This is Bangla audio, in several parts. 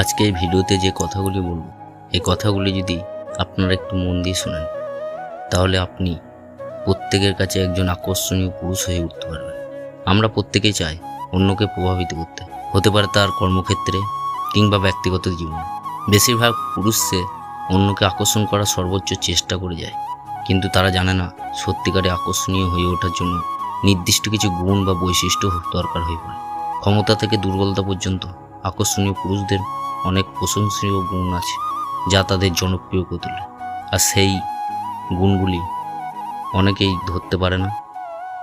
আজকে এই ভিডিওতে যে কথাগুলি বলব, এই কথাগুলি যদি আপনারা একটু মন দিয়ে শোনেন, তাহলে আপনি প্রত্যেকের কাছে একজন আকর্ষণীয় পুরুষ হয়ে উঠতে পারবেন। আমরা প্রত্যেকেই চাই অন্যকে প্রভাবিত করতে। হতে পারে তার কর্মক্ষেত্রে কিংবা ব্যক্তিগত জীবনে। বেশিরভাগ পুরুষ অন্যকে আকর্ষণ করার সর্বোচ্চ চেষ্টা করে যায়। কিন্তু তারা জানে না সত্যিকারে আকর্ষণীয় হয়ে ওঠার জন্য নির্দিষ্ট কিছু গুণ বা বৈশিষ্ট্য দরকার হয়ে পড়ে। ক্ষমতা থেকে দুর্বলতা পর্যন্ত আকর্ষণীয় পুরুষদের অনেক প্রশংসনীয় গুণ আছে, যা তাদের জনপ্রিয় করে তোলে। আর সেই গুণগুলি অনেকেই ধরতে পারে না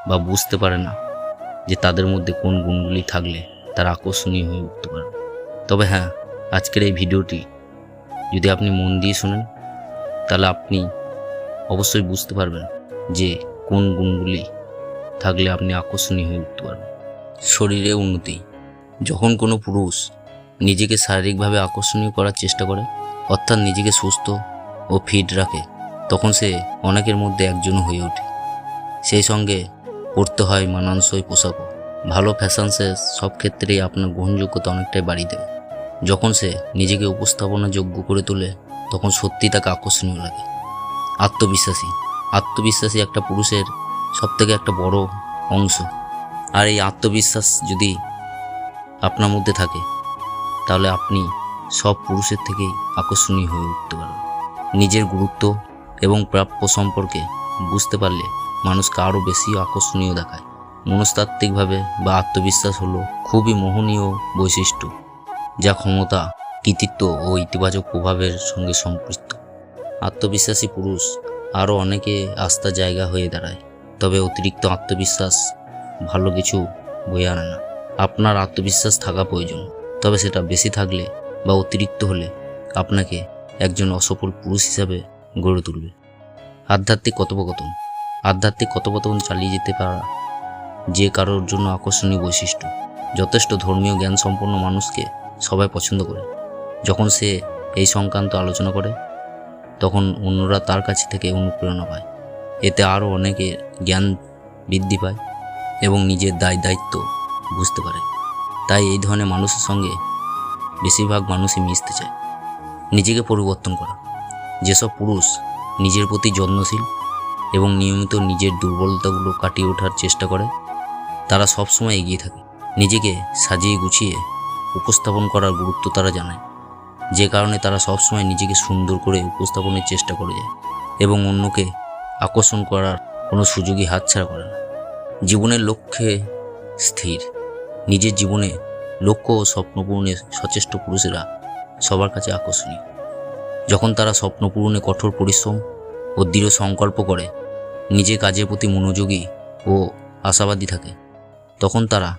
বা বুঝতে পারে না যে তাদের মধ্যে কোন গুণগুলি থাকলে তারা আকর্ষণীয় হয়ে উঠতে পারবে। তবে হ্যাঁ আজকের এই ভিডিওটি যদি আপনি মন দিয়ে শোনেন, তাহলে আপনি অবশ্যই বুঝতে পারবেন যে কোন গুণগুলি থাকলে আপনি আকর্ষণীয় হয়ে উঠতে পারবেন। শরীরে উন্নতি যখন কোনো পুরুষ নিজেকে শারীরিকভাবে আকর্ষণীয় করার চেষ্টা করে, অর্থাৎ নিজেকে সুস্থ ও ফিট রাখে, তখন সে অনেকের মধ্যে একজন হয়ে ওঠে। সেই সঙ্গে পড়তে হয় মানানসই পোশাকও। ভালো ফ্যাশন সেন্স সব ক্ষেত্রেই আপনার গ্রহণযোগ্যতা অনেকটাই বাড়িয়ে দেবে। যখন সে নিজেকে উপস্থাপনা যোগ্য করে তোলে, তখন সত্যি তাকে আকর্ষণীয় লাগে। আত্মবিশ্বাসী। আত্মবিশ্বাসী একটা পুরুষের সবথেকে একটা বড় অংশ। আর এই আত্মবিশ্বাস যদি আপনার মধ্যে থাকে, তাহলে আপনি সব পুরুষের থেকেই আকর্ষণীয় হয়ে উঠতে পারেন নিজের গুরুত্ব এবং প্রাপ্য সম্পর্কে বুঝতে পারলে মানুষকে আরও বেশি আকর্ষণীয় দেখায়। মনস্তাত্ত্বিকভাবে বা আত্মবিশ্বাস হলো খুবই মোহনীয় বৈশিষ্ট্য, যা ক্ষমতা, কৃতিত্ব ও ইতিবাচক প্রভাবের সঙ্গে সম্পৃক্ত। আত্মবিশ্বাসী পুরুষ আরও অনেকে আস্থার জায়গা হয়ে দাঁড়ায়, তবে অতিরিক্ত আত্মবিশ্বাস ভালো কিছু বয়ে আনে না। আপনার আত্মবিশ্বাস থাকা প্রয়োজন। তবে সেটা বেশি থাকলে বা অতিরিক্ত হলে আপনাকে একজন অসফল পুরুষ হিসাবে গড়ে তুলবে। আধ্যাত্মিক কথোপকথন। আধ্যাত্মিক কথোপকথন চালিয়ে যেতে পারা যে কারোর জন্য আকর্ষণীয় বৈশিষ্ট্য। যথেষ্ট ধর্মীয় জ্ঞান সম্পন্ন মানুষকে সবাই পছন্দ করে। যখন সে এই সংক্রান্ত আলোচনা করে, তখন অন্যরা তার কাছে থেকে অনুপ্রেরণা পায়। এতে আরও অনেকে জ্ঞান বৃদ্ধি পায় এবং নিজের দায় দায়িত্ব বুঝতে পারে। তাই এই ধরনের মানুষের সঙ্গে বেশিরভাগ মানুষই মিশতে চায়। নিজেকে পরিবর্তন করা। যেসব পুরুষ নিজের প্রতি যত্নশীল এবং নিয়মিত নিজের দুর্বলতাগুলো কাটিয়ে ওঠার চেষ্টা করে, তারা সবসময় এগিয়ে থাকে। নিজেকে সাজিয়ে গুছিয়ে উপস্থাপন করার গুরুত্ব তারা জানায়। যে কারণে তারা সবসময় নিজেকে সুন্দর করে উপস্থাপনের চেষ্টা করে যায় এবং অন্যকে আকর্ষণ করার কোনো সুযোগই হাতছাড়া করে না। জীবনের লক্ষ্যে স্থির। নিজের জীবনে লক্ষ্য ও স্বপ্ন পূরণে সচেষ্ট পুরুষেরা সবার কাছে আকর্ষণীয়। যখন তারা স্বপ্ন পূরণে কঠোর পরিশ্রম ও দৃঢ় সংকল্প করে নিজের কাজের প্রতি মনোযোগী ও আশাবাদী থাকে, তখন তারা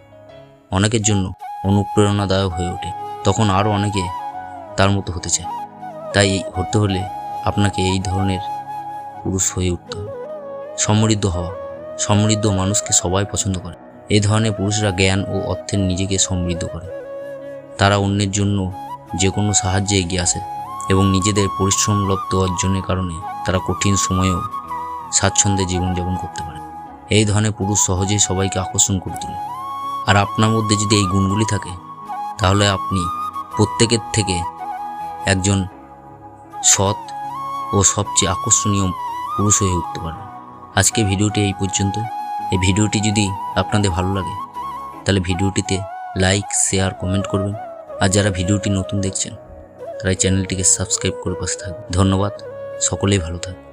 অনেকের জন্য অনুপ্রেরণাদায়ক হয়ে ওঠে। তখন আরও অনেকে তার মতো হতে চায়। তাই হতে হলে আপনাকে এই ধরনের পুরুষ হয়ে উঠতে হবে। সমৃদ্ধ হওয়া, সমৃদ্ধ মানুষকে সবাই পছন্দ করে। এই ধরনের পুরুষরা জ্ঞান ও অর্থের নিজেকে সমৃদ্ধ করে। তারা অন্যের জন্য যে কোনো সাহায্যে এগিয়ে আসে এবং নিজেদের পরিশ্রম পরিশ্রমলব্ধ অর্জনের কারণে তারা কঠিন সময়েও স্বাচ্ছন্দ্যে জীবনযাপন করতে পারে। এই ধরনের পুরুষ সহজেই সবাইকে আকর্ষণ করে তোলে। আর আপনার মধ্যে যদি এই গুণগুলি থাকে, তাহলে আপনি প্রত্যেকের থেকে একজন সৎ ও সবচেয়ে আকর্ষণীয় পুরুষ হয়ে উঠতে পারবেন। আজকে ভিডিওটি এই পর্যন্ত এই ভিডিওটি যদি আপনাদের ভালো লাগে, তাহলে ভিডিওটিতে লাইক শেয়ার কমেন্ট করবেন। আর যারা ভিডিওটি নতুন দেখছেন, তারা চ্যানেলটিকে সাবস্ক্রাইব করে পাশে থাকবে ধন্যবাদ। সকলেই ভালো থাকবে